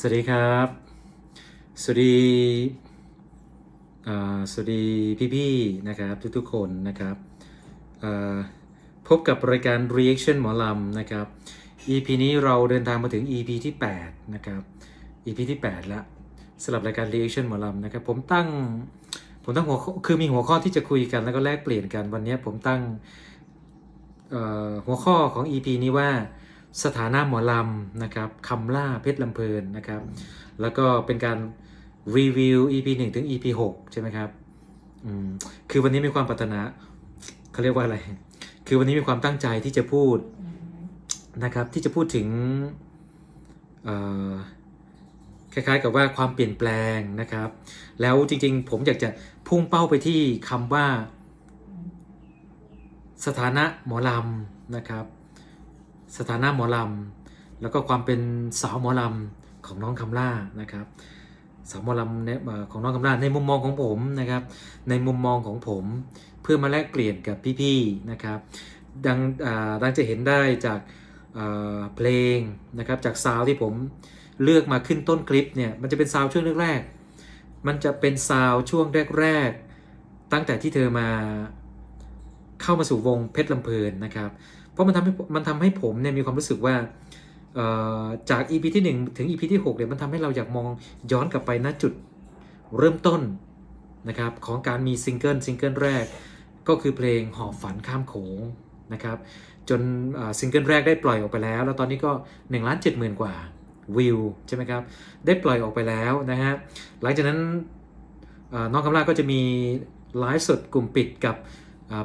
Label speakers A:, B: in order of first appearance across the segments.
A: สวัสดีครับ สวัสดีสวัสดีพี่ๆนะครับทุกๆคนนะครับพบกับรายการ reaction หมอลำนะครับ EP นี้เราเดินทางมาถึง EP ที่ 8 นะครับ EP ที่ 8 แล้วสำหรับรายการ reaction หมอลำนะครับ ผมตั้งผมตั้งหัวคือมีหัวข้อที่จะคุยกันแล้วก็แลกเปลี่ยนกันวันนี้ผมตั้งหัวข้อของ EP นี้ว่า สถานะหมอลำนะครับคำล่าเพชรลำเพลินนะครับ แล้วก็เป็นการรีวิว EP 1 ถึง EP 6 ใช่ไหมครับอืมคือวันนี้มีความปรารถนาเขาเรียกว่าอะไร คือวันนี้มีความตั้งใจที่จะพูดนะครับ ที่จะพูดถึงคล้ายๆกับว่าความเปลี่ยนแปลงนะครับ แล้วจริงๆ ผมอยากจะพุ่งเป้าไปที่คำว่า สถานะหมอลำนะครับ สถานะหมอลำแล้วก็ความเป็นสาวหมอลำของน้องคำล่านะครับสาวหมอลำเนี่ยของน้องคำล่าในมุมมองของผมนะครับ ในมุมมองของผมเพื่อมาแลกเปลี่ยนกับพี่ๆนะครับดังดังจะเห็นได้จากเพลงนะครับจากซาวที่ผมเลือกมาขึ้นต้นคลิปเนี่ยมันจะเป็นซาวช่วงแรกๆมันจะเป็นซาวช่วงแรกๆตั้งแต่ที่เธอมาเข้ามาสู่วงเพชรลำเพลินนะครับ เพราะมันทำให้มันทำให้ผมเนี่ยมีความรู้สึกว่าเอ่อจาก EP ที่ 1 ถึง EP ที่6เนี่ยมันทำให้เราอยากมองย้อนกลับไปณจุดเริ่มต้นนะครับของการมีซิงเกิลซิงเกิลแรกก็คือเพลงหอบฝันข้ามโขงนะครับจนซิงเกิลแรกได้ปล่อยออกไปแล้ว แล้วตอนนี้ก็1ล้าน7 0,000 กว่าวิวใช่ไหมครับได้ปล่อยออกไปแล้วนะฮะหลังจากนั้นน้องคำล่าก็จะมีไลฟ์สดกลุ่มปิดกับ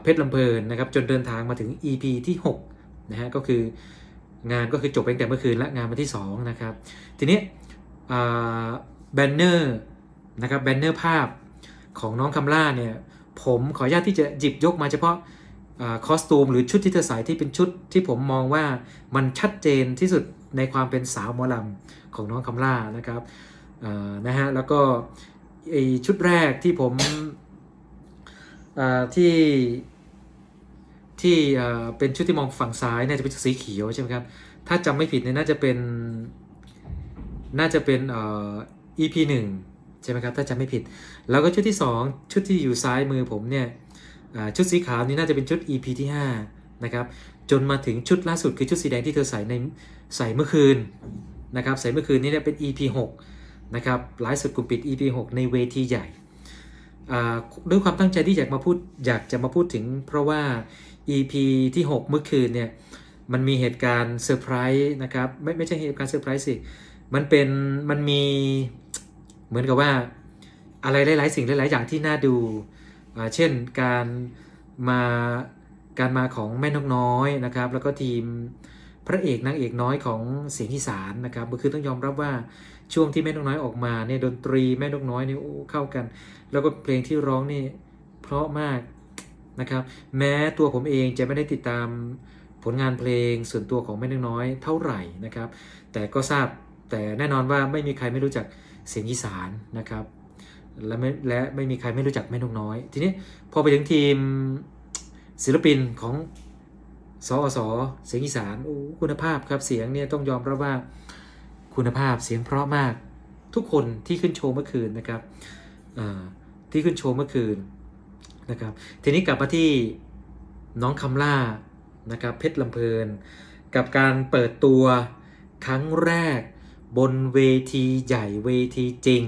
A: เพชรลำเพลินนะครับจนเดินทางมาถึง EP ที่6นะฮะก็คืองานก็คือจบไปตั้งแต่เมื่อคืนและงานวันที่2นะครับทีนี้แบนเนอร์นะครับแบนเนอร์ภาพของน้องคำล่าเนี่ยผมขออนุญาตที่จะหยิบยกมาเฉพาะคอสตูมหรือชุดที่เธอใส่ที่เป็นชุดที่ผมมองว่ามันชัดเจนที่สุดในความเป็นสาวหมอลำของน้องคำล่านะครับนะฮะแล้วก็ไอชุดแรกที่ผม ที่ที่เป็นชุดที่มองฝั่งซ้ายเนี่ยจะเป็นสีเขียวใช่ไหมครับ ถ้าจำไม่ผิดเนี่ยน่าจะเป็นน่าจะเป็นเอ่อ EP หนึ่งใช่ไหมครับถ้าจำไม่ผิด แล้วก็ชุดที่ 2 ชุดที่อยู่ซ้ายมือผมเนี่ยชุดสีขาวนี่น่าจะเป็นชุด EP ที่5นะครับจนมาถึงชุดล่าสุดคือชุดสีแดงที่เธอใส่ในใส่เมื่อคืนนะครับใส่เมื่อคืนนี้เนี่ยเป็น EP 6นะครับไลฟ์สดกลุ่มปิด EP 6ในเวทีใหญ่ ด้วยความตั้งใจที่อยากมาพูดอยากจะมาพูดถึง เพราะว่า EP ที่ 6 เมื่อคืนเนี่ยมันมีเหตุการณ์เซอร์ไพรส์นะครับไม่ไม่ใช่เหตุการณ์เซอร์ไพรส์สิมันเป็นมันมีเหมือนกับว่าอะไรหลาย ๆ สิ่งหลาย ๆ อย่างที่น่าดู เช่นการมาการมาของแม่นกน้อยนะครับ แล้วก็ทีมพระเอกนางเอกน้อยของเสียงอีสานนะครับก็คือต้องยอมรับว่า ช่วงที่แม่นกน้อยออกมาเนี่ยดนตรีแม่นกน้อยเนี่ยเข้ากัน แล้วก็เพลงที่ร้องนี่เพราะมากนะครับ แม้ตัวผมเองจะไม่ได้ติดตามผลงานเพลงส่วนตัวของแม่นกน้อยเท่าไหร่นะครับ แต่ก็ทราบแต่แน่นอนว่าไม่มีใครไม่รู้จักเสียงอีสานนะครับและไม่และไม่มีใครไม่รู้จักแม่นกน้อย ทีนี้พอไปถึงทีมศิลปินของสอสเสียงอีสานคุณภาพครับเสียงเนี่ยต้องยอมรับว่า คุณภาพเสียงเพราะมาก ทุกคนที่ขึ้นโชว์เมื่อคืนนะครับที่ขึ้นโชว์เมื่อคืนนะครับ ทีนี้กลับมาที่น้องคำล่านะครับเพชรลำเพลิน กับการเปิดตัวครั้งแรกบนเวทีใหญ่เวทีจริง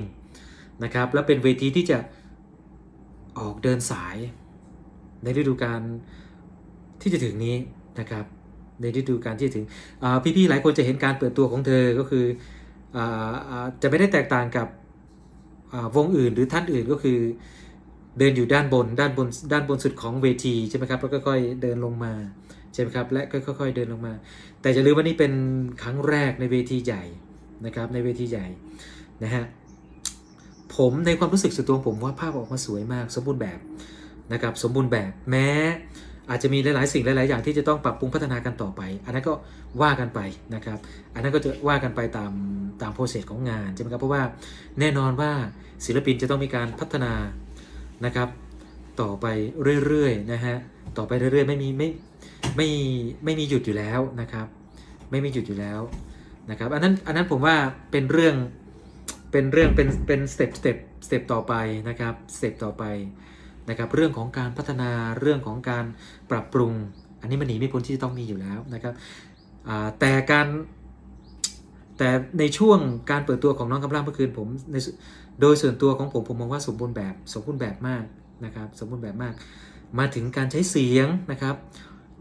A: นะครับและเป็นเวทีที่จะออกเดินสายในฤดูกาลที่จะถึงนี้นะครับ ในฤดูกาลที่ถึงพี่ๆหลายคนจะเห็นการเปิดตัวของเธอก็คืออจะไม่ได้แตกต่างกับวงอื่นหรือท่านอื่นก็คือเดินอยู่ด้านบนด้านบนด้านบนสุดของเวทีใช่ไหมครับแล้วก็ค่อยๆเดินลงมาใช่ไหมครับและค่อยๆเดินลงมา แต่จะลืมว่านี่เป็นครั้งแรกในเวทีใหญ่นะครับในเวทีใหญ่นะฮะผมในความรู้สึกส่วนตัวผมว่าภาพออกมาสวยมาก สมบูรณ์แบบนะครับสมบูรณ์แบบแม้ อาจจะมีหลายๆ สิ่งหลาย ๆ อย่างที่จะต้องปรับปรุงพัฒนากันต่อไป อันนั้นก็ว่ากันไปนะครับ อันนั้นก็จะว่ากันไปตามตามโปรเซสของงานใช่ไหมครับ เพราะว่าแน่นอนว่าศิลปินจะต้องมีการพัฒนานะครับ ต่อไปเรื่อย ๆ นะฮะ ต่อไปเรื่อย ๆ ไม่มีไม่ไม่ไม่มีหยุดอยู่แล้วนะครับ ไม่มีหยุดอยู่แล้วนะครับ อันนั้นอันนั้นผมว่าเป็นเรื่องเป็นเรื่องเป็นเป็นสเต็ปสเต็ปสเต็ปต่อไปนะครับสเต็ปต่อไป นะครับเรื่องของการพัฒนาเรื่องของการปรับปรุง อันนี้มันหนีไม่พ้นที่จะต้องมีอยู่แล้วนะครับแต่การแต่ในช่วงการเปิดตัวของน้องกำลังเมื่อคืนผมในโดยส่วนตัวของผมผมมองว่าสมบูรณ์แบบสมบูรณ์แบบมากนะครับสมบูรณ์แบบมาก มาถึงการใช้เสียงนะครับ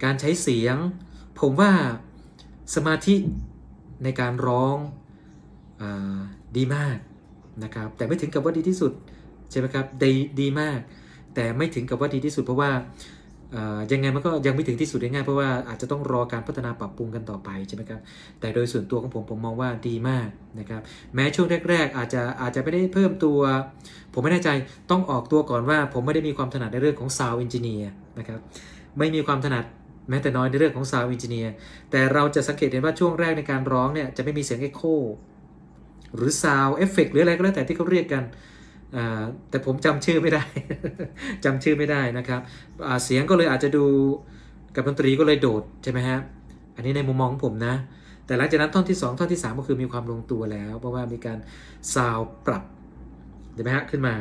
A: การใช้เสียง ผมว่าสมาธิในการร้องอดีมากนะครับแต่ไม่ถึงกับว่าดีที่สุดใช่ไหมครับดีดีมาก แต่ไม่ถึงกับว่าดีที่สุดเพราะว่ายังไงมันก็ยังไม่ถึงที่สุดง่ายเพราะว่าอาจจะต้องรอการพัฒนาปรับปรุงกันต่อไปใช่ไหมครับแต่โดยส่วนตัวของผมผมมองว่าดีมากนะครับแม้ช่วงแรก ๆ อาจจะอาจจะไม่ได้เพิ่มตัว ผมไม่แน่ใจต้องออกตัวก่อนว่า ผมไม่ได้มีความถนัดในเรื่องของ Sound Engineer นะครับไม่มีความถนัดแม้แต่น้อยในเรื่องของ Sound Engineer แต่เราจะสังเกตเห็นว่าช่วงแรกในการร้องเนี่ยจะไม่มีเสียง Echo หรือ Sound Effect หรืออะไรก็แล้วแต่ที่เขาเรียกกัน แต่ผมจำชื่อไม่ได้จำชื่อไม่ได้นะครับเสียงก็เลยอาจจะดูกับดนตรีก็เลยโดดใช่ไหมฮะอันนี้ในมุมมองของผมนะ แต่หลังจากนั้นท่อนที่ 2 ท่อนที่ 3 ก็คือมีความลงตัวแล้ว เพราะว่ามีการซาวปรับเห็นไหมฮะขึ้นมา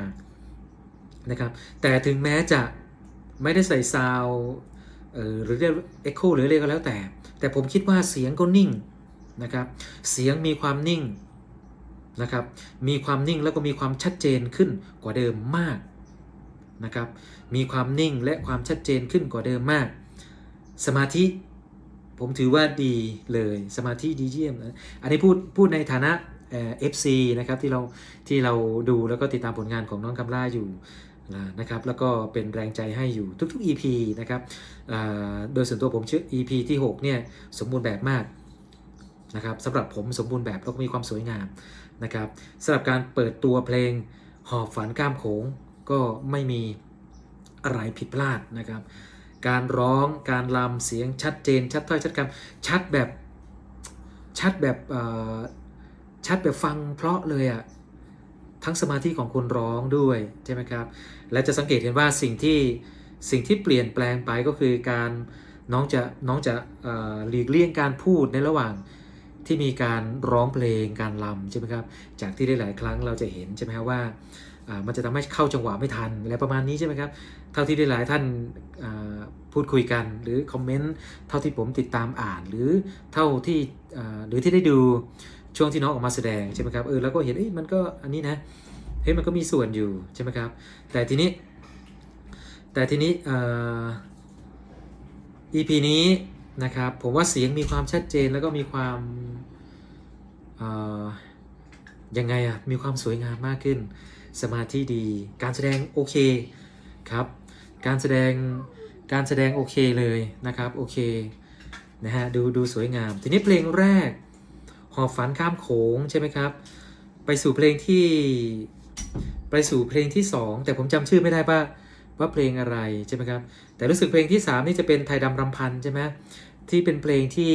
A: นะครับแต่ถึงแม้จะไม่ได้ใส่ซาวหรือเรียกเอ็กโคหรืออะไรก็แล้วแต่ แต่ผมคิดว่าเสียงก็นิ่งนะครับเสียงมีความนิ่ง นะครับ มีความนิ่งแล้วก็มีความชัดเจนขึ้นกว่าเดิมมากนะครับ มีความนิ่งและความชัดเจนขึ้นกว่าเดิมมาก สมาธิผมถือว่าดีเลยสมาธิดีเยี่ยมนะอันนี้พูดพูดในฐานะเอฟซีนะครับที่เราที่เราดูแล้วก็ติดตามผลงานของน้องคำล่าอยู่นะครับแล้วก็เป็นแรงใจให้อยู่ทุกๆ EP นะครับโดยส่วนตัวผมเชื่อ EP ที่ 6 เนี่ย สมบูรณ์แบบมากนะครับสำหรับผมสมบูรณ์แบบแล้วก็มีความสวยงาม นะครับสำหรับการเปิดตัวเพลงหอบฝันก้ามโขงก็ไม่มีอะไรผิดพลาดนะครับ การร้องการลำเสียงชัดเจน ชัดถ้อยชัดคำชัดแบบชัดแบบชัดแบบฟังเพราะเลยอะ่ะทั้งสมาธิของคนร้องด้วยใช่ไหมครับ และจะสังเกตเห็นว่าสิ่งที่สิ่งที่เปลี่ยนแปลงไปก็คือการน้องจะน้องจะหลีกเลี่ยงการพูดในระหว่าง ที่มีการร้องเพลงการลำใช่ไหมครับจากที่ได้หลายครั้งเราจะเห็นใช่ไหมครับว่ามันจะทำให้เข้าจังหวะไม่ทันอะไรประมาณนี้ใช่ไหมครับเท่าที่ได้หลายท่านพูดคุยกันหรือคอมเมนต์เท่าที่ผมติดตามอ่าน หรือเท่าที่หรือที่ได้ดูช่วงที่น้องออกมาแสดงใช่ไหมครับเออแล้วก็เห็นเอ้ยมันก็อันนี้นะเฮ้ยมันก็มีส่วนอยู่ใช่ไหมครับแต่ทีนี้แต่ทีนี้อ่า EP นี้ นะครับ ผมว่าเสียงมีความชัดเจนแล้วก็มีความยังไงอะมีความสวยงามมากขึ้น สมาธิดี การแสดงโอเคครับ การแสดงการแสดงโอเคเลยนะครับโอเคนะฮะดูดูสวยงาม ทีนี้เพลงแรก หอบฝันข้ามโขงใช่ไหมครับ ไปสู่เพลงที่ไปสู่เพลงที่สองแต่ผมจำชื่อไม่ได้ว่า ว่าเพลงอะไรใช่ไหมครับ แต่รู้สึกเพลงที่ 3 นี่จะเป็นไทยดำรำพันใช่ไหมที่เป็นเพลงที่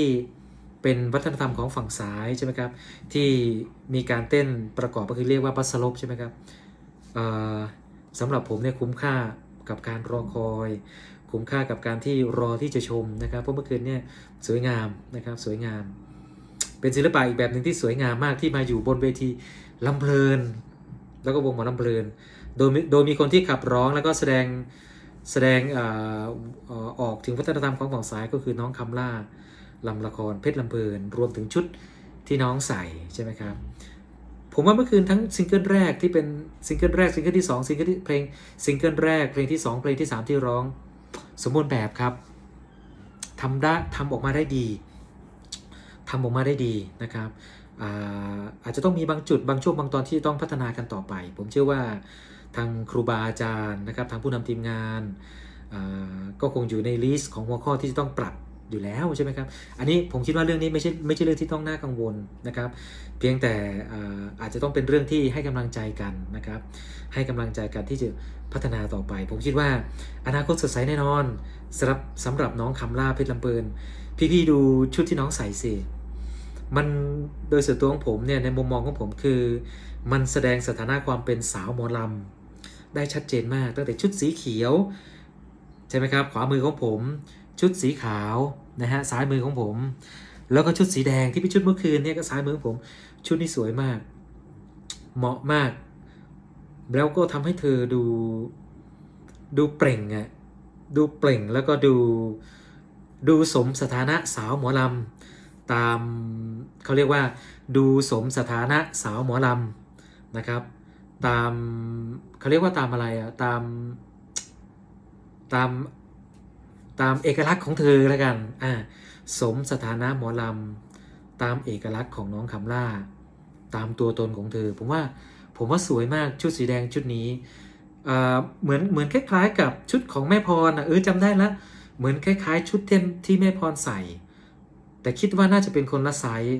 A: เป็นวัฒนธรรมของฝั่งซ้ายใช่ไหมครับที่มีการเต้นประกอบก็คือเรียกว่าบัสลบใช่ไหมครับสำหรับผมเนี่ยคุ้มค่ากับการรอคอย คุ้มค่ากับการที่รอที่จะชมนะครับเพราะเมื่อคืนเนี่ยสวยงามนะครับสวยงาม เป็นศิลปะอีกแบบหนึ่งที่สวยงามมากที่มาอยู่บนเวทีลำเพลิน แล้วก็วงหมอลำเพลิน โดยมีโดยมีคนที่ขับร้องแล้วก็แสดงแสดงอาเอ่อออกถึงวัฒนธรรมของฝั่งซ้ายก็คือน้องคำล่าลำละครเพชรลำเพลิน รวมถึงชุดที่น้องใส่ใช่ไหมครับ ผมว่าเมื่อคืนทั้งซิงเกิลแรกที่เป็นซิงเกิลแรกซิงเกิลที่2ซิงเกิลที่เพลงซิงเกิลแรกเพลงที่ 2 เพลงที่ 3 ที่ร้อง สมบูรณ์แบบครับทำได้ทำออกมาได้ดีทำออกมาได้ดีนะครับอาอาจจะต้องมีบางจุดบางช่วงบางตอนที่ต้องพัฒนากันต่อไป ผมเชื่อว่า ทางครูบาอาจารย์นะครับ ทางผู้นำทีมงานก็คงอยู่ในลิสต์ของหัวข้อที่จะต้องปรับอยู่แล้วใช่ไหมครับ อันนี้ผมคิดว่าเรื่องนี้ไม่ใช่ไม่ใช่เรื่องที่ต้องน่ากังวลนะครับ เพียงแต่อาจจะต้องเป็นเรื่องที่ให้กำลังใจกันนะครับ ให้กำลังใจกันที่จะพัฒนาต่อไป ผมคิดว่าอนาคตสดใสแน่นอนสำหรับสำหรับน้องคำล่าเพชรลำเปินพี่ๆดูชุดที่น้องใส่สิมันโดยส่วนตัวของผมเนี่ยในมุมมองของผมคือ มันแสดงสถานะความเป็นสาวหมอลำ ได้ชัดเจนมากตั้งแต่ชุดสีเขียว ใช่ไหมครับ ขวามือของผม ชุดสีขาวนะฮะซ้ายมือของผม แล้วก็ชุดสีแดงที่เป็นชุดเมื่อคืนเนี่ยก็ซ้ายมือของผม ชุดนี้สวยมาก เหมาะมาก แล้วก็ทำให้เธอดูดูเปล่งอะดูเปล่งแล้วก็ดูดูสมสถานะสาวหมอลำตามเขาเรียกว่า ดูสมสถานะสาวหมอลำนะครับ ตามเขาเรียกว่าตามอะไรอะตามตามตามเอกลักษณ์ของเธอแล้วกันอ่าสมสถานะหมอลำตามเอกลักษณ์ของน้องคำล่า ตามตัวตนของเธอ ผมว่าผมว่าสวยมากชุดสีแดงชุดนี้เอ่อเหมือนเหมือนคล้าย ๆ กับชุดของแม่พรนะเออจำได้ละเหมือนคล้ายๆ ชุดเต็มที่แม่พรใส่ แต่คิดว่าน่าจะเป็นคนละไซส์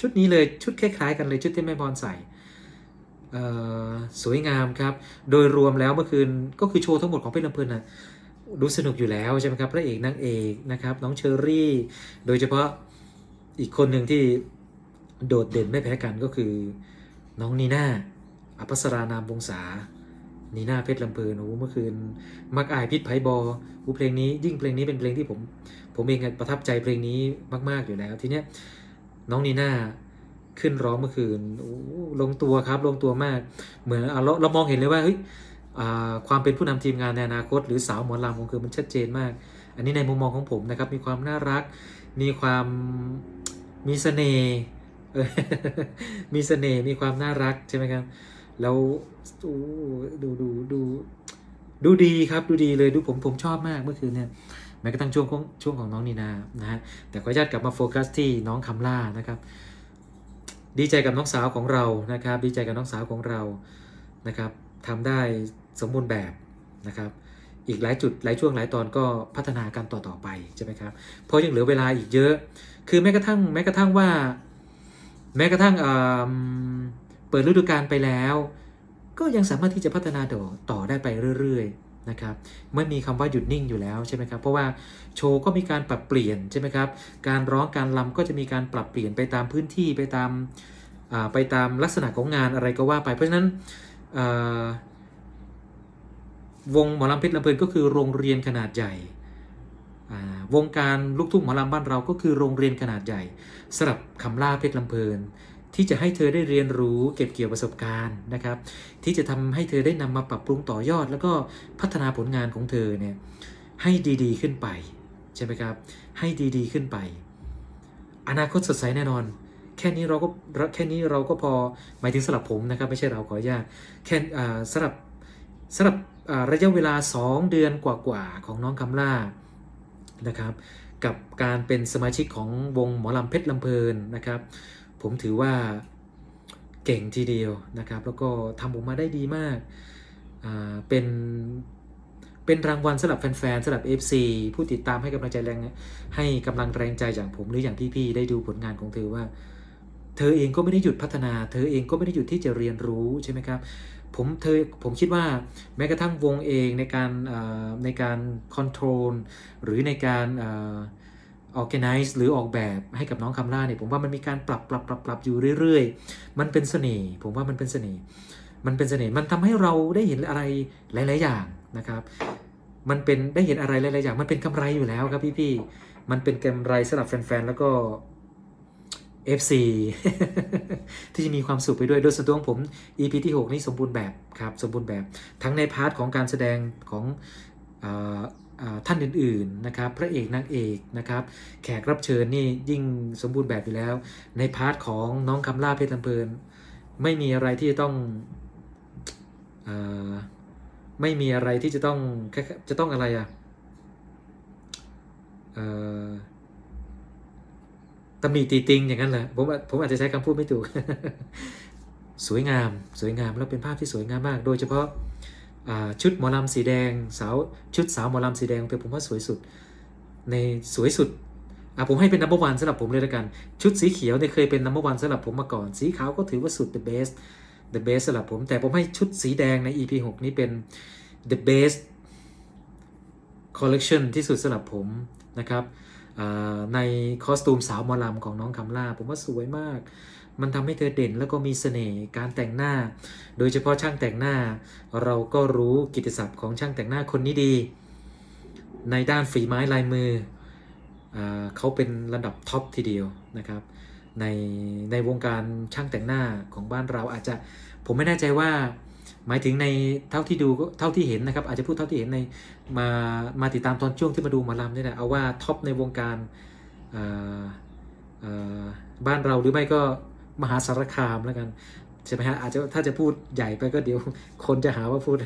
A: ชุดนี้เลยชุดคล้ายๆ กันเลยชุดที่แม่พรใส่ สวยงามครับ โดยรวมแล้วเมื่อคืนก็คือโชว์ทั้งหมดของเพชรลำเพลินนะดูสนุกอยู่แล้วใช่ไหมครับพระเอกนางเอกนะครับ น้องเชอรี่ โดยเฉพาะอีกคนหนึ่งที่โดดเด่นไม่แพ้กันก็คือ น้องนีน่าอภัสรานามวงศานีน่าเพชรลำเพลินโอ้เมื่อคืน มักอายพิษไพบอหูเพลงนี้ยิ่งเพลงนี้เป็นเพลงที่ผม ผมเองประทับใจเพลงนี้มาก ๆอยู่แล้วทีเนี้ยน้องนีน่า ขึ้นร้องเมื่อคืนลงตัวครับลงตัวมาก เหมือนเราเรามองเห็นเลยว่าเฮ้ยความเป็นผู้นำทีมงานในอนาคต หรือสาวหมอลำของคือมันชัดเจนมาก อันนี้ในมุมมองของผมนะครับมีความน่ารัก มีความมีเสน่ห์มีเสน่ห์มีความน่ารักใช่ไหมครับแล้วดูดูดูดูดีครับดูดีเลยดูผมผมชอบมากเมื่อคืนเนี่ยแม้กระทั่งช่วงของช่วงของน้องนีนานะฮะแต่ขออนุญาตกลับมาโฟกัสที่น้องคำล่านะครับ ดีใจกับน้องสาวของเรานะครับ ดีใจกับน้องสาวของเรานะครับทำได้สมบูรณ์แบบนะครับอีกหลายจุดหลายช่วงหลายตอนก็พัฒนากันต่อต่อไปใช่ไหมครับเพราะยังเหลือเวลาอีกเยอะ คือแม้กระทั่งแม้กระทั่งว่า แม้กระทั่งเอิ่มเปิดฤดูกาลไปแล้ว ก็ยังสามารถที่จะพัฒนาต่อต่อได้ไปเรื่อย ๆ นะครับไม่มีคำว่าหยุดนิ่งอยู่แล้วใช่ไหมครับเพราะว่าโชว์ก็มีการปรับเปลี่ยนใช่ไหมครับการร้องการลำก็จะมีการปรับเปลี่ยนไปตามพื้นที่ไปตามไปตามลักษณะของงานอะไรก็ว่าไปเพราะฉะนั้นวงหมอลำเพชรลำเพลินก็คือโรงเรียนขนาดใหญ่วงการลูกทุ่งหมอลำบ้านเราก็คือโรงเรียนขนาดใหญ่สำหรับคำล่าเพชรลำเพลิน ที่จะให้เธอได้เรียนรู้เก็บเกี่ยวประสบการณ์นะครับ ที่จะทำให้เธอได้นำมาปรับปรุงต่อยอด แล้วก็พัฒนาผลงานของเธอเนี่ยให้ดีๆขึ้นไปใช่ไหมครับ ให้ดีๆขึ้นไป อนาคตสดใสแน่นอน แค่นี้เราก็แค่นี้เราก็พอหมายถึงสำหรับผมนะครับไม่ใช่เราขออนุญาตแค่สำหรับสำหรับระยะเวลา 2 เดือนกว่าๆของน้องคำล่านะครับ กับการเป็นสมาชิกของวงหมอลำเพชรลำเพลินนะครับ ผมถือว่าเก่งทีเดียวนะครับ แล้วก็ทำออกมาได้ดีมาก เป็น เป็นรางวัลสำหรับแฟนๆสำหรับ FC ผู้ติดตามให้กำลังใจแรงให้กำลังแรงใจอย่างผมหรืออย่างพี่ๆได้ดูผลงานของเธอว่า เธอเองก็ไม่ได้หยุดพัฒนา เธอเองก็ไม่ได้หยุดที่จะเรียนรู้ใช่ไหมครับผมเธอผมคิดว่าแม้กระทั่งวงเองในการในการคอนโทรลหรือในการ organize หรือออกแบบให้กับน้องคำล่าเนี่ยผมว่ามันมีการปรับปรับปรับปรับอยู่เรื่อยๆ มันเป็นเสน่ห์ผมว่ามันเป็นเสน่ห์มันเป็นเสน่ห์มันทำให้เราได้เห็นอะไรหลาย ๆ อย่างนะครับ มันเป็นได้เห็นอะไรหลาย ๆ อย่าง มันเป็นกำไรอยู่แล้วครับพี่ๆมันเป็นกำไรสำหรับแฟน ๆ แล้วก็ FC ที่จะมีความสุขไปด้วยโดยส่วนตัวของผม EP ที่ 6 นี่สมบูรณ์แบบครับ สมบูรณ์แบบทั้งในพาร์ทของการแสดงของอ่า ท่านอื่นๆนะครับพระเอกนางเอกนะครับแขกรับเชิญนี่ยิ่งสมบูรณ์แบบอยู่แล้ว ในพาร์ทของน้องคำล่าเพชรลำเพลินไม่มีอะไรที่จะต้องอไม่มีอะไรที่จะต้องจะต้องอะไรอะเอ่อตำหนิตีติงอย่างนั้นแหละผมผมอาจจะใช้คำพูดไม่ถูก สวยงาม สวยงามแล้วเป็นภาพที่สวยงามมาก โดยเฉพาะ ชุดหมอลำสีแดงสาวชุดสาวหมอลำสีแดงเป็นผมว่าสวยสุด ในสวยสุดอะผมให้เป็นนัมเบอร์วันสำหรับผมเลยละกัน ชุดสีเขียวเนี่ยเคยเป็นนัมเบอร์วันสำหรับผมมาก่อน สีขาวก็ถือว่าสุด the best the best สำหรับผม แต่ผมให้ชุดสีแดงใน EP 6 นี้เป็น the best collection ที่สุดสำหรับผมนะครับในคอสตูมสาวมอลำของน้องคำล่า ผมว่าสวยมาก มันทำให้เธอเด่นแล้วก็มีเสน่ห์การแต่งหน้า โดยเฉพาะช่างแต่งหน้า เราก็รู้กิตติศัพท์ของช่างแต่งหน้าคนนี้ดี ในด้านฝีไม้ลายมืออเขาเป็นระดับท็อปทีเดียวนะครับในในวงการช่างแต่งหน้าของบ้านเราอาจจะผมไม่แน่ใจว่าหมายถึงในเท่าที่ดูก็เท่าที่เห็นนะครับ อาจจะพูดเท่าที่เห็นในมามาติดตามตอนช่วงที่มาดูหมาลำนี่แหละเอาว่าท็อปในวงการบ้านเราหรือไม่ก็ มหาสารคามแล้วกันใช่ไหมฮะอาจจะถ้าจะพูดใหญ่ไปก็เดี๋ยวคนจะหาว่าพูด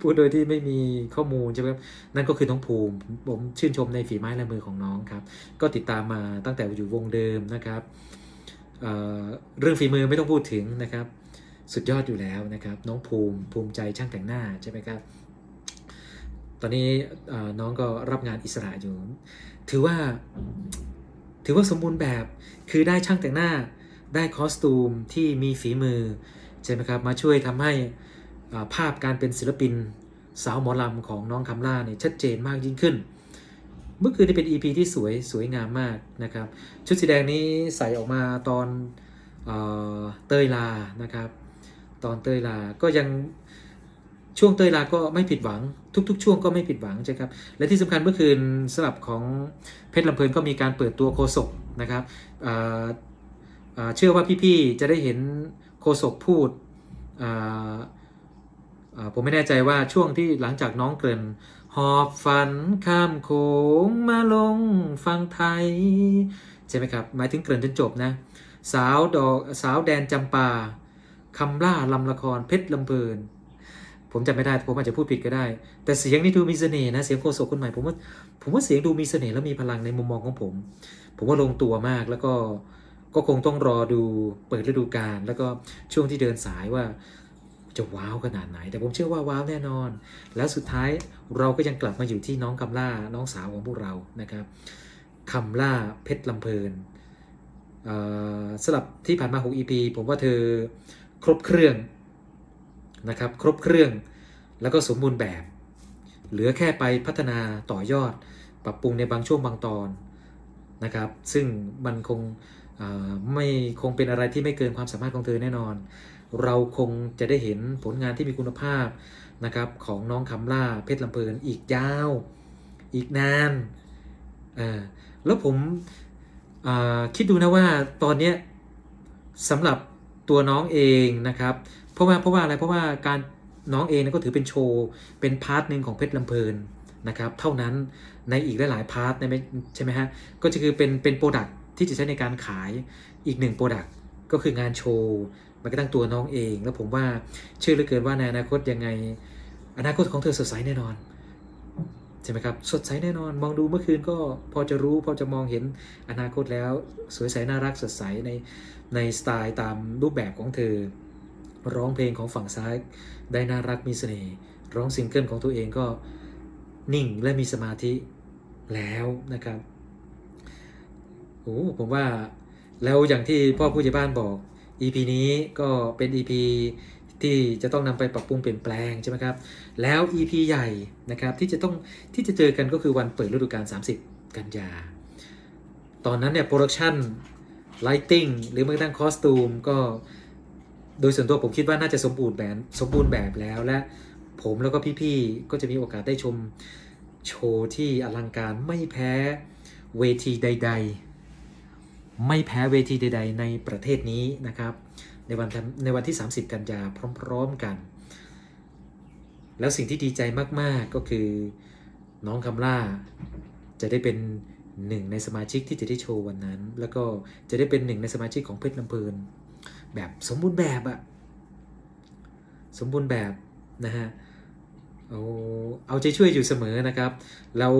A: พูดโดยที่ไม่มีข้อมูลใช่ไหมครับนั่นก็คือน้องภูมิ ผมชื่นชมในฝีไม้ลายมือของน้องครับ ก็ติดตามมาตั้งแต่อยู่วงเดิมนะครับเเรื่องฝีมือไม่ต้องพูดถึงนะครับ สุดยอดอยู่แล้วนะครับ น้องภูมิภูมิใจช่างแต่งหน้าใช่ไหมครับ ตอนนี้น้องก็รับงานอิสระอยู่ ถือว่า ถือว่าสมบูรณ์แบบ คือได้ช่างแต่งหน้า ได้คอสตูมที่มีฝีมือใช่ไหมครับ มาช่วยทำให้ภาพการเป็นศิลปินสาวหมอลำของน้องคำล่าเนี่ยชัดเจนมากยิ่งขึ้น เมื่อคืนนี้เป็น EP ที่สวยสวยงามมากนะครับ ชุดสีแดงนี้ใส่ออกมาตอนเออเต้ยลานะครับ ตอนเต้ยลาก็ยังช่วงเต้ยลาก็ไม่ผิดหวัง ทุก ๆ ช่วงก็ไม่ผิดหวังใช่ครับ และที่สำคัญเมื่อคืนสลับของเพชรลำเพลินก็มีการเปิดตัวโคศกนะครับเชื่อว่าพี่ๆจะได้เห็นโคศกพูดผมไม่แน่ใจว่าช่วงที่หลังจากน้องเกินหอบฝันข้ามโขงมาลงฟังไทย ใช่ไหมครับ หมายถึงเกินจนจบนะ สาวดอกสาวแดนจำปาคำล่าลำละครเพชรลำเพลิน ผมจำไม่ได้ผมอาจจะพูดผิดก็ได้ แต่เสียงนี่ดูมีเสน่ห์นะเสียงโคโซคนใหม่ผมว่าผมว่าเสียงดูมีเสน่ห์และมีพลังในมุมมองของผม ผมว่าลงตัวมากแล้วก็ก็คงต้องรอดูเปิดฤดูกาลแล้วก็ช่วงที่เดินสายว่าจะว้าวขนาดไหน แต่ผมเชื่อว่าว้าวแน่นอน แล้วสุดท้ายเราก็ยังกลับมาอยู่ที่น้องคำล่าน้องสาวของพวกเรานะครับคำล่าเพชรลำเพลินเอ่อสลับที่ผ่านมา 6 EP ผมว่าเธอครบเครื่อง นะครับ ครบเครื่องแล้วก็สมบูรณ์แบบ เหลือแค่ไปพัฒนาต่อยอด ปรับปรุงในบางช่วงบางตอนนะครับ ซึ่งมันคงไม่คงเป็นอะไรที่ไม่เกินความสามารถของเธอแน่นอน เราคงจะได้เห็นผลงานที่มีคุณภาพนะครับของน้องคำล่าเพชรลำเพลินอีกยาว อีกนานแล้วผมคิดดูนะว่าตอนนี้สำหรับตัวน้องเองนะครับ เพราะว่าเพราะว่าอะไรเพราะว่าการน้องเองก็ถือเป็นโชว์เป็นพาร์ทหนึ่งของเพชรลำเพลินนะครับเท่านั้นในอีกหลายๆพาร์ทในใช่ไหมฮะก็จะคือเป็นเป็นโปรดักที่จะใช้ในการขายอีกหนึ่งโปรดักก็คืองานโชว์มันก็ตั้งตัวน้องเอง แล้วผมว่าเชื่อเหลือเกินว่าในอนาคตยังไง อนาคตของเธอสดใสแน่นอนใช่ไหมครับสดใสแน่นอน มองดูเมื่อคืนก็พอจะรู้พอจะมองเห็นอนาคตแล้วสวยใสน่ารักสดใสในในสไตล์ตามรูปแบบของเธอ ร้องเพลงของฝั่งซ้ายได้น่ารักมีเสน่ห์ร้องซิงเกิลของตัวเองก็นิ่งและมีสมาธิแล้วนะครับโอ้ผมว่าแล้วอย่างที่พ่อผู้ใหญ่บ้านบอก EP นี้ก็เป็น EP ที่จะต้องนำไปปรับปรุงเปลี่ยนแปลงใช่ไหมครับ แล้ว EP ใหญ่นะครับที่จะต้องที่จะเจอกันก็คือวันเปิดฤดูกาล 30 กันยา ตอนนั้นเนี่ยโปรดักชันไลติงหรือแม้กระทั่งคอสตูมก็ โดยส่วนตัวผมคิดว่าน่าจะสมบูรณ์แบบสมบูรณ์แบบแล้วและผมแล้วก็พี่ๆก็จะมีโอกาสได้ชมโชว์ที่อลังการไม่แพ้เวทีใด ๆ ไม่แพ้เวทีใด ๆ ในประเทศนี้นะครับ ในวันในวันที่ 30 กันยาพร้อม ๆกัน แล้วสิ่งที่ดีใจมากๆก็คือน้องคำล่าจะได้เป็นหนึ่งในสมาชิกที่จะได้โชว์วันนั้น แล้วก็จะได้เป็นหนึ่งในสมาชิกของเพชรลำเพลิน แบบสมบูรณ์แบบอะสมบูรณ์แบบนะฮะเอาเอาใจช่วยอยู่เสมอนะครับ แล้ว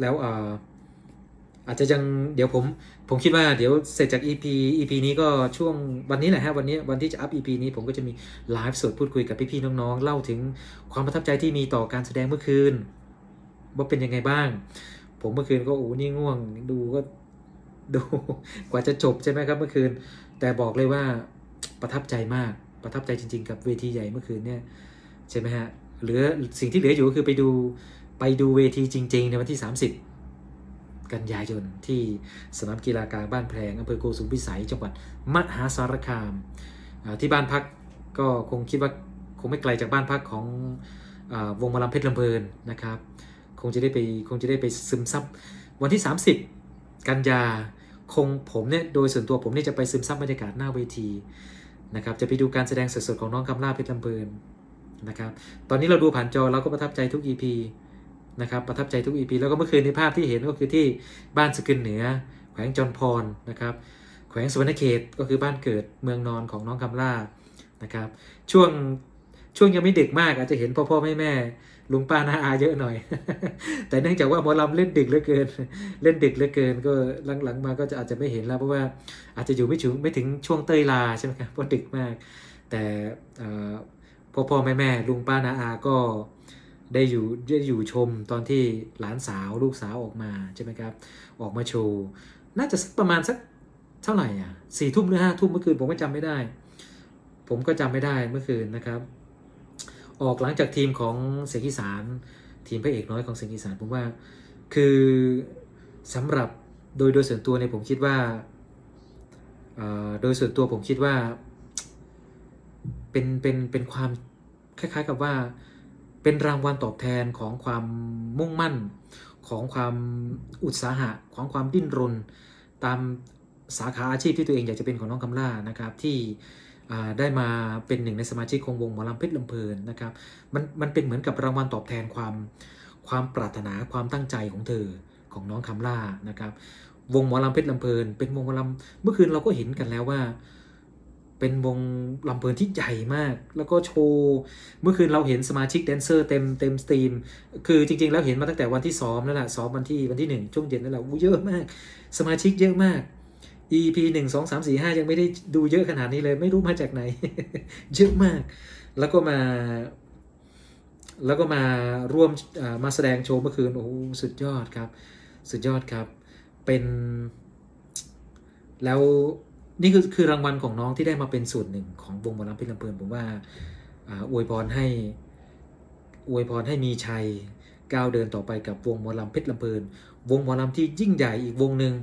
A: แล้วเอ่ออาจจะยังเดี๋ยวผมผมคิดว่าเดี๋ยวเสร็จจาก EP EP นี้ก็ช่วงวันนี้แหละฮะวันนี้วันที่จะอัพ EP นี้ผมก็จะมีไลฟ์สดพูดคุยกับพี่ๆน้องๆ เล่าถึงความประทับใจที่มีต่อการแสดงเมื่อคืนว่าเป็นยังไงบ้าง ผมเมื่อคืนก็โอ้นี่ง่วงดูก็ ดูกว่าจะจบใช่ไหมครับเมื่อคืน แต่บอกเลยว่าประทับใจมากประทับใจจริง ๆ กับเวทีใหญ่เมื่อคืนเนี่ยใช่ไหมฮะเหลือสิ่งที่เหลืออยู่ก็คือไปดูไปดูเวทีจริง ๆ ในวันที่ 30 กันยายนที่สนามกีฬากลางบ้านแพงอำเภอโกสุมพิสัยจังหวัดมหาสารคามที่บ้านพักก็คงคิดว่าคงไม่ไกลจากบ้านพักของอวงมอลำเพชรลำเพลินนะครับ คงจะได้ไปคงจะได้ไปซึมซับวันที่ 30 กันยาคงผมเนี่ยโดยส่วนตัวผมเนี่ยจะไปซึมซับบรรยากาศหน้าเวทีนะครับจะไปดูการแสดงสดๆของน้องคำล่าเพชรลำเพลินนะครับตอนนี้เราดูผ่านจอเราก็ประทับใจทุก EP นะครับประทับใจทุก EP แล้วก็เมื่อคืนในภาพที่เห็นก็คือที่บ้านสกึนเหนือ แขวงจอมพรนะครับแขวงสุวรรณเขตก็คือบ้านเกิดเมืองนอนของน้องคำล่านะครับช่วงช่วงยังไม่ดึกมากอาจจะเห็นพ่อพ่อแม่แม่ ลุงป้าน้าอาเยอะหน่อย แต่เนื่องจากว่าหมอลำเล่นดึกเหลือเกิน เล่นดึกเหลือเกิน ก็หลังๆมาก็จะอาจจะไม่เห็นแล้วเพราะว่าอาจจะอยู่ไม่ถึงไม่ถึงช่วงเตยลาใช่ไหมครับเพราะดึกมาก แต่พ่อพ่อแม่แม่ลุงป้านาอาก็ได้อยู่ได้อยู่ชมตอนที่หลานสาวลูกสาวออกมาใช่ไหมครับ ออกมาโชว์น่าจะสักประมาณสักเท่าไหร่อะสี่ทุ่มหรือห้าทุ่มเมื่อคืนผมก็จำไม่ได้ ผมก็จำไม่ได้เมื่อคืนนะครับ ออกหลังจากทีมของเสียงอีสานทีมพระเอกน้อยของเสียงอีสานผมว่า คือสำหรับโดยโดยส่วนตัวเนี่ยผมคิดว่าโดยส่วนตัวผมคิดว่าเป็นเป็นเป็นความคล้ายๆกับว่าเป็นรางวัลตอบแทนของความมุ่งมั่นของความอุตสาหะของความดิ้นรน ตามสาขาอาชีพที่ตัวเองอยากจะเป็นของน้องคำล่านะครับที่ ได้มาเป็นหนึ่งในสมาชิกของวงหมอลำเพชรลำเพลินนะครับมันมันเป็นเหมือนกับรางวัลตอบแทนความความปรารถนาความตั้งใจของเธอของน้องคำล่านะครับ วงหมอลำเพชรลำเพลิน เป็นวงหมอลำเมื่อคืนเราก็เห็นกันแล้วว่า เป็นวงลำเพลินที่ใหญ่มาก แล้วก็โชว์เมื่อคืนเราเห็นสมาชิกแดนเซอร์เต็มเต็มสตรีม คือจริงๆ แล้วเห็นมาตั้งแต่วันที่ซ้อมแล้วล่ะซ้อมวันที่วันที่หนึ่งช่วงเย็นนั่นแหละกูเยอะมาก สมาชิกเยอะมาก EP หนึ่งสองสามสี่ห้ายังไม่ได้ดูเยอะขนาดนี้เลย ไม่รู้มาจากไหน เยอะมาก แล้วก็มา แล้วก็มาร่วมมาแสดงโชว์เมื่อคืน โอ้สุดยอดครับ สุดยอดครับ เป็น แล้วนี่คือคือรางวัลของน้องที่ได้มาเป็นส่วนหนึ่งของวงหมอลำเพชรลำเพลินผมว่าอาอวยพรให้อวยพรให้มีชัยก้าวเดินต่อไปกับวงหมอลำเพชรลำเพลินวงหมอลำที่ยิ่งใหญ่อีกวงหนึ่ง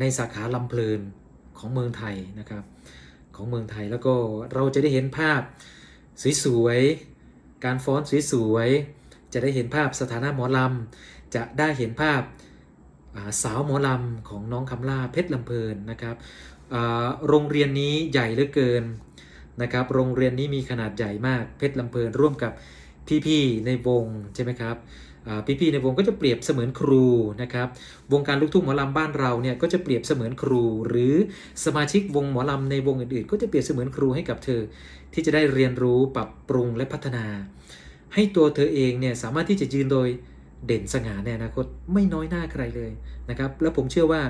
A: ในสาขาลำเพลินของเมืองไทยนะครับ ของเมืองไทยแล้วก็เราจะได้เห็นภาพสวยๆการฟ้อนสวยๆจะได้เห็นภาพสถานะหมอลำจะได้เห็นภาพาสาวหมอลำของน้องคำล่าเพชรลำเพลินนะครับโรงเรียนนี้ใหญ่เหลือเกินนะครับ โรงเรียนนี้มีขนาดใหญ่มากเพชรลำเพลินร่วมกับพี่ๆในวงใช่ไหมครับ พี่ๆในวงก็จะเปรียบเสมือนครูนะครับวงการลูกทุ่งหมอลำบ้านเราเนี่ยก็จะเปรียบเสมือนครู หรือสมาชิกวงหมอลำในวงอื่นๆ ก็จะเปรียบเสมือนครูให้กับเธอ ที่จะได้เรียนรู้ปรับปรุงและพัฒนา ให้ตัวเธอเองเนี่ยสามารถที่จะยืนโดยเด่นสง่าในอนาคตไม่น้อยหน้าใครเลยนะครับและผมเชื่อว่า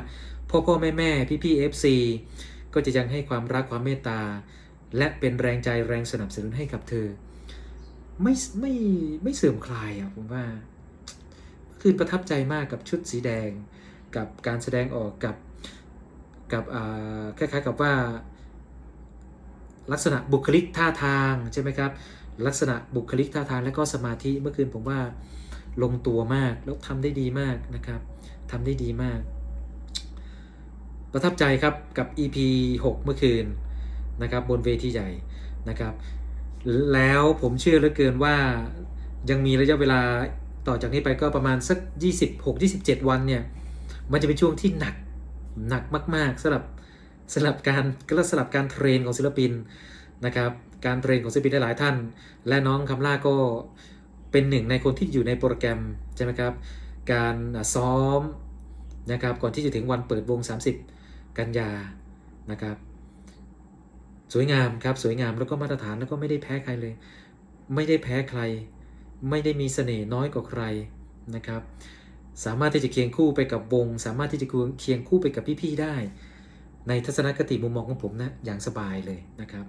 A: พ่อพ่อแม่แม่พี่พี่เอฟซีก็จะยังให้ความรักความเมตตา และเป็นแรงใจแรงสนับสนุนให้กับเธอ ไม่ไม่ไม่เสื่อมคลายอะผมว่า คือประทับใจมากกับชุดสีแดง กับการแสดงออกกับกับอ่าคล้ายๆกับว่า ลักษณะบุคลิกท่าทางใช่ไหมครับลักษณะบุคลิกท่าทางและก็สมาธิเมื่อคืนผมว่าลงตัวมากแล้วทำได้ดีมากนะครับทำได้ดีมาก ประทับใจครับกับ EP 6 เมื่อคืนนะครับบนเวทีใหญ่นะครับ แล้วผมเชื่อเหลือเกินว่ายังมีระยะเวลา ต่อจากนี้ไปก็ประมาณสัก 26 27 วันเนี่ย มันจะเป็นช่วงที่หนักหนักมาก ๆสำหรับสำหรับการก็สำหรับการเทรนของศิลปินนะครับ การเทรนของศิลปินหลายท่าน และน้องคำล่าก็เป็นหนึ่งในคนที่อยู่ในโปรแกรมใช่ไหมครับ การซ้อมนะครับก่อนที่จะถึงวันเปิดวง 30 กันยานะครับ สวยงามครับสวยงามแล้วก็มาตรฐานแล้วก็ไม่ได้แพ้ใครเลย ไม่ได้แพ้ใคร ไม่ได้มีเสน่ห์น้อยกว่าใครนะครับ สามารถที่จะเคียงคู่ไปกับวง สามารถที่จะเคียงคู่ไปกับพี่ๆได้ ในทัศนคติมุมมองของผมนะอย่างสบายเลยนะครับ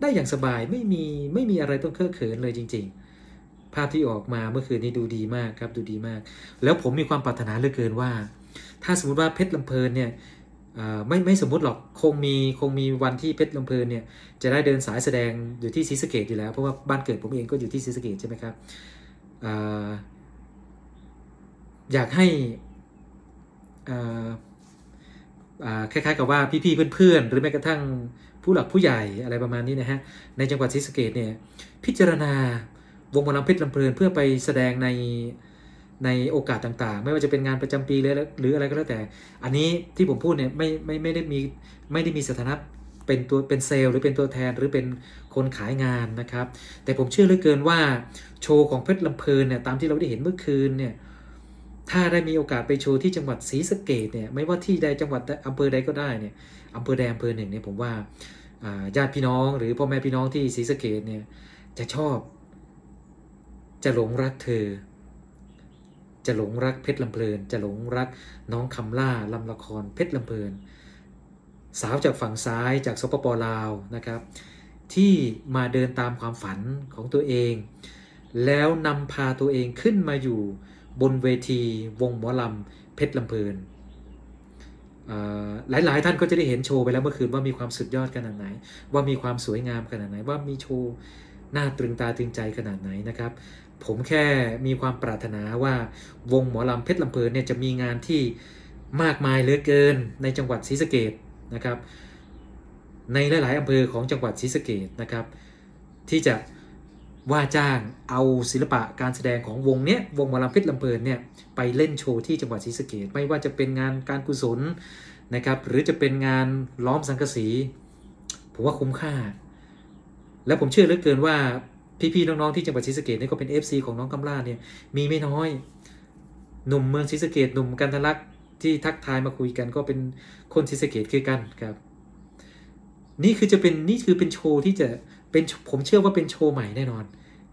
A: ได้อย่างสบายไม่มีไม่มีอะไรต้องเคอะเขินเลยจริง ๆ ภาพที่ออกมาเมื่อคืนนี้ดูดีมากครับดูดีมาก แล้วผมมีความปรารถนาเหลือเกินว่า ถ้าสมมติว่าเพชรลำเพลินเนี่ย ไม่ไม่สมมุติหรอกคงมีคงมีวันที่เพชรลำเพลินเนี่ยจะได้เดินสายแสดงอยู่ที่ศรีสะเกดอยู่แล้วเพราะว่าบ้านเกิดผมเองก็อยู่ที่ศรีสะเกดใช่ไหมครับออยากให้คล้ายๆกับว่าพี่ๆเพื่อนๆ หรือแม้กระทั่งผู้หลักผู้ใหญ่อะไรประมาณนี้นะฮะในจังหวัดศรีสะเกดเนี่ยพิจารณาวงหมอลำเพชรลำเพลินเพื่อไปแสดงใน ในโอกาสต่างๆ ไม่ว่าจะเป็นงานประจำปีหรือหรืออะไรก็แล้วแต่ อันนี้ที่ผมพูดเนี่ยไม่ไม่ไม่ได้มีไม่ได้มีสถานะเป็นตัวเป็นเซลล์หรือเป็นตัวแทนหรือเป็นคนขายงานนะครับ แต่ผมเชื่อเหลือเกินว่าโชว์ของเพชรลำเพลินเนี่ยตามที่เราได้เห็นเมื่อคืนเนี่ยถ้าได้มีโอกาสไปโชว์ที่จังหวัดศรีสะเกดเนี่ยไม่ว่าที่ใดจังหวัดอำเภอใดก็ได้เนี่ยอำเภอใดอำเภอหนึ่งเนี่ยผมว่าญาติพี่น้องหรือพ่อแม่พี่น้องที่ศรีสะเกดเนี่ยจะชอบ จะหลงรักเธอ จะหลงรักเพชรลำเพลิน จะหลงรักน้องคำล่าลำละครเพชรลำเพลิน สาวจากฝั่งซ้ายจากสปปลาวนะครับ ที่มาเดินตามความฝันของตัวเอง แล้วนำพาตัวเองขึ้นมาอยู่บนเวทีวงหมอลำเพชรลำเพลินอ่าหลาย ๆ ท่านก็จะได้เห็นโชว์ไปแล้วเมื่อคืนว่ามีความสุดยอดขนาดไหน ว่ามีความสวยงามขนาดไหน ว่ามีโชว์หน่าตรึงตาตรึงใจขนาดไหนนะครับ ผมแค่มีความปรารถนาว่าวงหมอลำเพชรลำเพลินเนี่ยจะมีงานที่มากมายเหลือเกินในจังหวัดศรีสะเกดนะครับ ในหลาย ๆอำเภอของจังหวัดศรีสะเกดนะครับ ที่จะว่าจ้างเอาศิลปะการแสดงของวงเนี้ยวงหมอลำเพชรลำเพลินเนี่ยไปเล่นโชว์ที่จังหวัดศรีสะเกดไม่ว่าจะเป็นงานการกุศลนะครับ หรือจะเป็นงานล้อมสังกสี ผมว่าคุ้มค่า และผมเชื่อเหลือเกินว่า พี่ๆน้องๆที่จังหวัดศรีสะเกดนี่ก็เป็น FC ของน้องกำลาเนี่ยมีไม่น้อย หนุ่มเมืองศรีสะเกดหนุ่มกันทลักษ์ที่ทักทายมาคุยกันก็เป็นคนศรีสะเกดคือกันครับ นี่คือจะเป็นนี่คือเป็นโชว์ที่จะเป็นผมเชื่อว่าเป็นโชว์ใหม่แน่นอน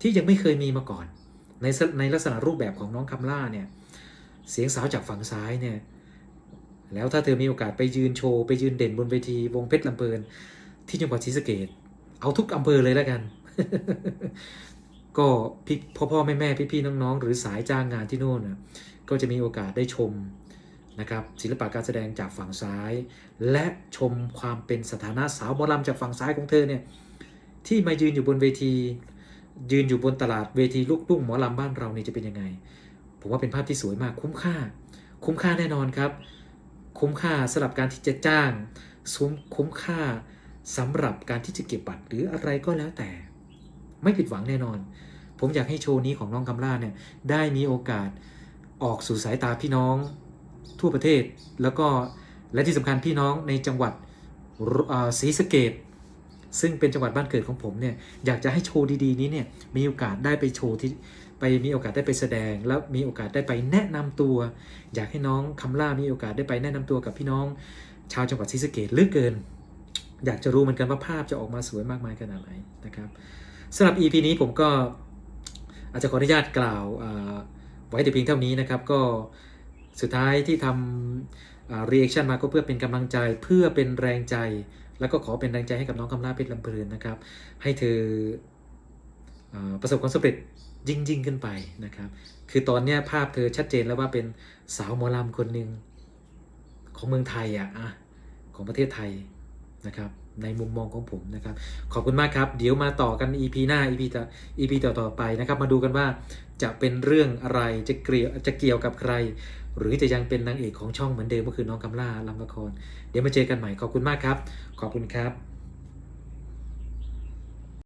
A: ที่ยังไม่เคยมีมาก่อน ในในลักษณะรูปแบบของน้องคำล่าเนี่ยเสียงสาวจากฝั่งซ้ายเนี่ยแล้วถ้าเธอมีโอกาสไปยืนโชว์ไปยืนเด่นบนเวทีวงเพชรลำเพลินที่จังหวัดศรีสะเกดเอาทุกอำเภอเลยแล้วกัน ก็พี่พ่อพ่อแม่แม่พี่พี่ๆน้องๆ หรือสายจ้างงานที่โน่นนะก็จะมีโอกาสได้ชมนะครับศิลปะการแสดงจากฝั่งซ้าย และชมความเป็นสถานะสาวหมอลำจากฝั่งซ้ายของเธอเนี่ยที่มายืนอยู่บนเวที ยืนอยู่บนตลาดเวทีลูกทุ่งหมอลำบ้านเราเนี่จะเป็นยังไง ผมว่าเป็นภาพที่สวยมากคุ้มค่า คุ้มค่าแน่นอนครับ คุ้มค่าสำหรับการที่จะจ้างซุ้มคุ้มค่าสำหรับการที่จะเก็บบัตรหรืออะไรก็แล้วแต่ ไม่ผิดหวังแน่นอน ผมอยากให้โชว์นี้ของน้องกำล่าเนี่ยได้มีโอกาสออกสู่สายตาพี่น้องทั่วประเทศ แล้วก็และที่สำคัญพี่น้องในจังหวัดศรีสะเกดซึ่งเป็นจังหวัดบ้านเกิดของผมเนี่ยอยากจะให้โชว์ดีๆนี้เนี่ยมีโอกาสได้ไปโชว์ที่ไปมีโอกาสได้ไปแสดง แล้วมีโอกาสได้ไปแนะนำตัว อยากให้น้องคำล่ามีโอกาสได้ไปแนะนำตัวกับพี่น้อง ชาวจังหวัดศรีสะเกดเลือเกิน อยากจะรู้เหมือนกันว่าภาพจะออกมาสวยมากมายขนาดไหนนะครับ สำหรับ EP นี้ผมก็อาจจะขออนุญาตกล่าวไว้แต่เพียงเท่านี้นะครับ ก็สุดท้ายที่ทำ reaction มาก็เพื่อเป็นกำลังใจเพื่อเป็นแรงใจ แล้วก็ขอเป็นแรงใจให้กับน้องคำลาเพชรลำเพลินนะครับ ให้เธอประสบความสำเร็จยิ่งยิ่งขึ้นไปนะครับ คือตอนนี้ภาพเธอชัดเจนแล้วว่าเป็นสาวหมอลำคนหนึ่งของเมืองไทยอะของประเทศไทยนะครับ ในมุมมองของผมนะครับ ขอบคุณมากครับ เดี๋ยวมาต่อกัน EP หน้า EP ต่อ EP ต่อต่อไปนะครับ มาดูกันว่าจะเป็นเรื่องอะไรจะเกี่ยวจะเกี่ยวกับใคร หรือจะยังเป็นนางเอกของช่องเหมือนเดิมก็คือน้องกำล่าลำละคร เดี๋ยวมาเจอกันใหม่ขอบคุณมากครับ ขอบคุณครับ